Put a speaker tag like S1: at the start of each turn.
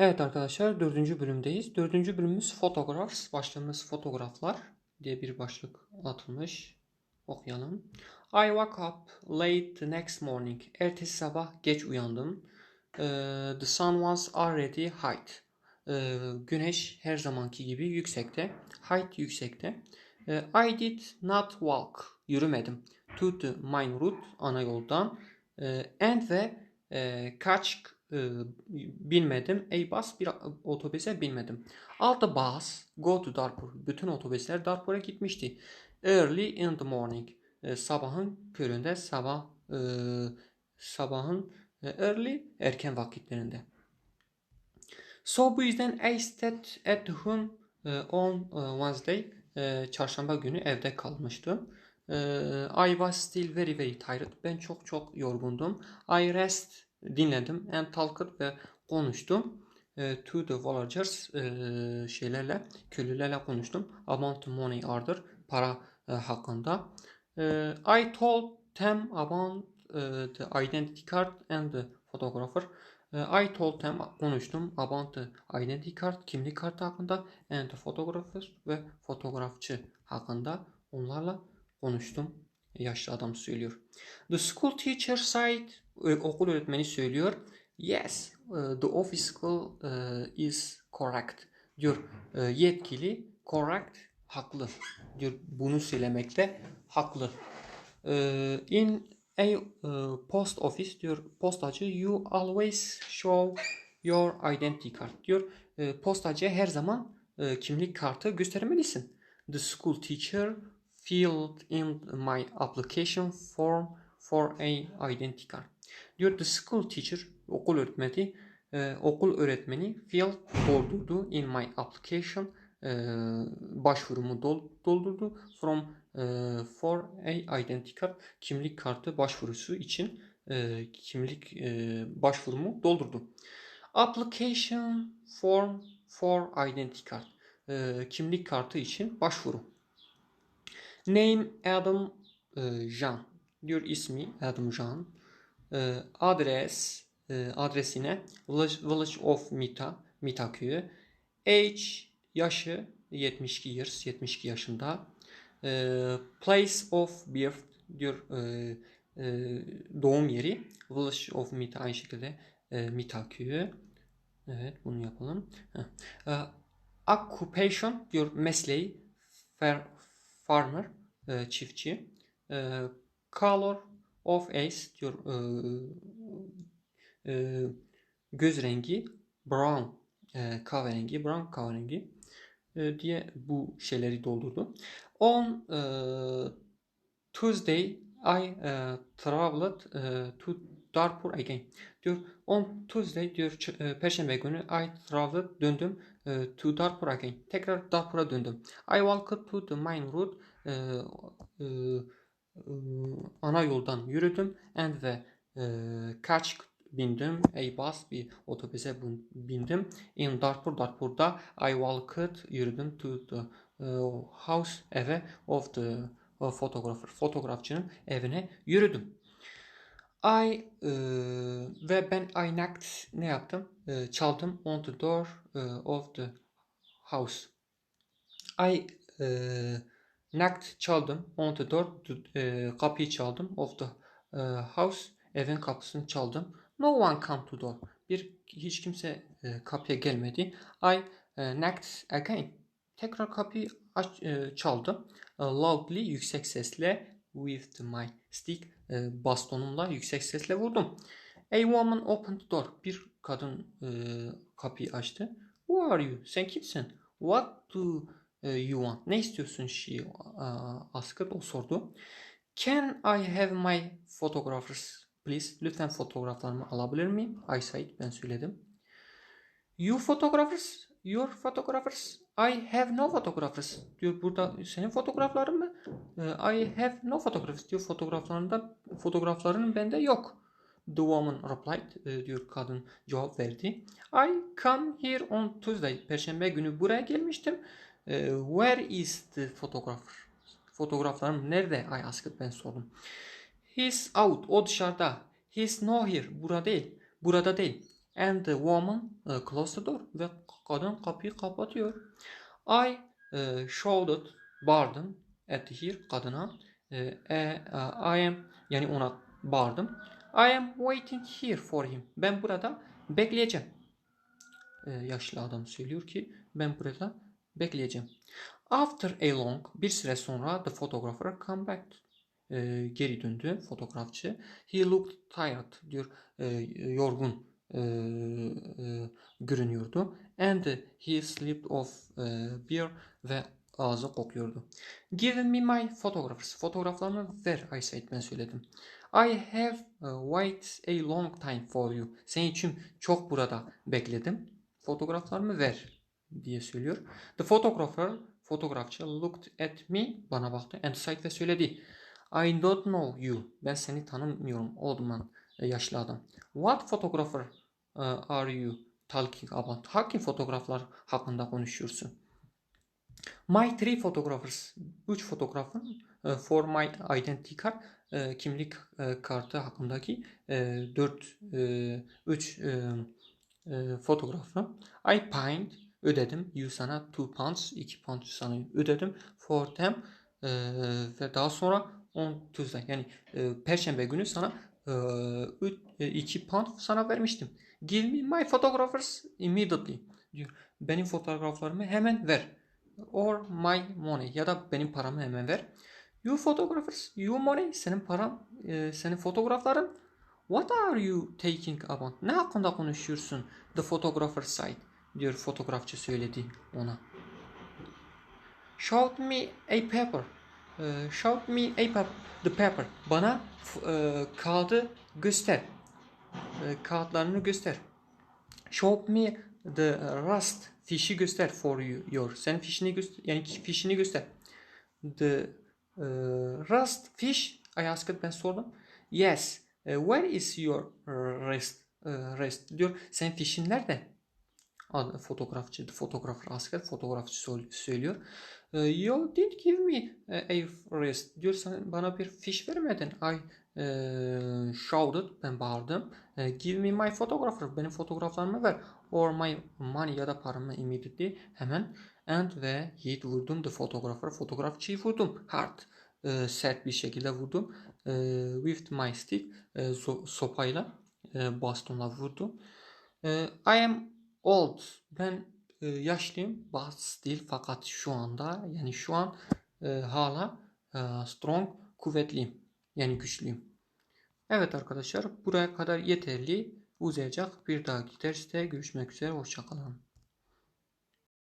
S1: Evet arkadaşlar dördüncü bölümdeyiz. Dördüncü bölümümüz Photographs. Başlığımız fotoğraflar diye bir başlık atılmış. Okuyalım. I woke up late the next morning. Ertesi sabah geç uyandım. Ee, the sun was already high. Ee, güneş her zamanki gibi yüksekte. Height yüksekte. Ee, I did not walk. Yürümedim. To the main route ana yoldan. And ve catch e, binmedim. A bir otobüse binmedim. All the bus go to Darpur. Bütün otobüsler Darpur'a gitmişti. Early in the morning. E, sabahın köründe sabah e, sabahın e, early erken vakitlerinde. So bu yüzden I stayed at home e, on Wednesday. E, çarşamba günü evde kalmıştım. E, I was still very very tired. Ben çok çok yorgundum. I rest dinledim and talked ve konuştum. E, to the villagers e, şeylerle köylülerle konuştum. About money order para e, hakkında. E, I told them about e, the identity card and the photographer. E, I told them konuştum about the identity card kimlik kartı hakkında and the photographer ve fotoğrafçı hakkında onlarla konuştum. Yaşlı adam söylüyor. The school teacher said okul öğretmeni söylüyor. Yes, e, the official e, is correct. Diyor e, yetkili correct haklı. Diyor bunu söylemekte haklı. İn a post office diyor postacı you always show your identity card diyor. Postacıya her zaman kimlik kartı göstermelisin. The school teacher filled in my application form for a identity card. Diyor the school teacher okul öğretmeni e, okul öğretmeni filled doldurdu in my application e, başvurumu dol, doldurdu from e, for a identity card kimlik kartı başvurusu için e, kimlik e, başvurumu doldurdu. Application form for identity card e, kimlik kartı için başvuru. Name Adam e, Jean diyor ismi Adam Jean. E, adres e, adresine Village, of Mita Mita köyü. Age yaşı 72 years 72 yaşında. Place of birth diyor doğum yeri Village of Mita aynı şekilde Mita köyü. Evet bunu yapalım. Occupation diyor mesleği farmer e, çiftçi. E, color of eyes diyor e, e, göz rengi brown e, kahverengi brown kahverengi e, diye bu şeyleri doldurdu. On e, Tuesday I e, traveled e, to Darpur again. Diyor on Tuesday diyor e, Perşembe günü I traveled döndüm e, to Darpur again. Tekrar Darpur'a döndüm. I walked to the main road e, e, e, ana yoldan yürüdüm and ve e, catch bindim. Bus bir otobüse bindim. In Darpur, Darpur'da I walked yürüdüm to the e, house eve of the e, photographer. Fotoğrafçının evine yürüdüm. I e, ve ben I knocked ne yaptım? E, çaldım on the door e, of the house. I e, knocked çaldım on the door e, kapıyı çaldım of the e, house evin kapısını çaldım. No one come to door. Bir hiç kimse e, kapıya gelmedi. I e, knocked again. Tekrar kapıyı aç, e, çaldım. E, loudly yüksek sesle with my stick e, bastonumla yüksek sesle vurdum. A woman opened the door. Bir kadın e, kapıyı açtı. Who are you? Sen kimsin? What do you want? Ne istiyorsun? She asked. O sordu. Can I have my photographers please? Lütfen fotoğraflarımı alabilir miyim? I said. Ben söyledim. You photographers? Your photographers? I have no photographers. Diyor burada senin fotoğrafların mı? E, I have no photographers diyor fotoğraflarında fotoğrafların bende yok. The woman replied e, diyor kadın cevap verdi. I come here on Tuesday. Perşembe günü buraya gelmiştim. E, where is the photographer? Fotoğraflarım nerede? I asked ben sordum. He's out. O dışarıda. He's no here. Burada değil. Burada değil. And the woman uh, closed the door. Ve kadın kapıyı kapatıyor. I uh, shouted, bağırdım at her kadına. Uh, e, uh, I am yani ona bağırdım. I am waiting here for him. Ben burada bekleyeceğim. Ee, yaşlı adam söylüyor ki ben burada bekleyeceğim. After a long bir süre sonra the photographer come back. Ee, geri döndü fotoğrafçı. He looked tired diyor. Ee, yorgun e, e, görünüyordu. And he slipped off e, beer ve ağzı kokuyordu. Give me my photographs. Fotoğraflarımı ver I said ben söyledim. I have uh, wait a long time for you. Senin için çok burada bekledim. Fotoğraflarımı ver diye söylüyor. The photographer, fotoğrafçı looked at me, bana baktı and said ve söyledi. I don't know you. Ben seni tanımıyorum old man, e, yaşlı adam. What photographer uh, are you talking about? Hangi fotoğraflar hakkında konuşuyorsun? My three photographers, üç fotoğrafın e, for my identity card, e, kimlik e, kartı hakkındaki e, dört, e, üç e, e, fotoğrafı. I paid, ödedim. You sana two pounds, iki pound sana ödedim for them. E, ve daha sonra on Tuesday yani e, Perşembe günü sana e, üç, e, iki pound sana vermiştim. Give me my photographers immediately diyor. Benim fotoğraflarımı hemen ver. Or my money ya da benim paramı hemen ver. You photographers, you money, senin param, e, senin fotoğrafların. What are you taking about? Ne hakkında konuşuyorsun? The photographer side diyor fotoğrafçı söyledi ona. Show me a paper. E, show me a paper. The paper. Bana e, kağıdı göster. E, kağıtlarını göster. Show me the rust. Fişi göster for you. Your. Sen fişini göster. Yani fişini göster. The uh, rust fish. I asked ben sordum. Yes. Uh, where is your rest? Uh, rest diyor. Sen fişin nerede? Fotoğrafçı. Photographer asked. Fotoğrafçı söylüyor. Uh, you did give me a rest. Diyor sen bana bir fiş vermedin. I shouted. Ben bağırdım. Uh, give me my photographer. Benim fotoğraflarımı ver. Or my money ya da paramı immediately. Hemen. And ve hit vurdum. The photographer. Fotoğrafçıyı vurdum. Hard. Sert bir şekilde vurdum. With my stick. So, sopayla. Uh, bastonla vurdum. I am old. Ben e, yaşlıyım. But still fakat şu anda yani şu an e, hala e, strong kuvvetliyim. Yani güçlüyüm. Evet arkadaşlar buraya kadar yeterli uzayacak. Bir dahaki derste görüşmek üzere. Hoşçakalın.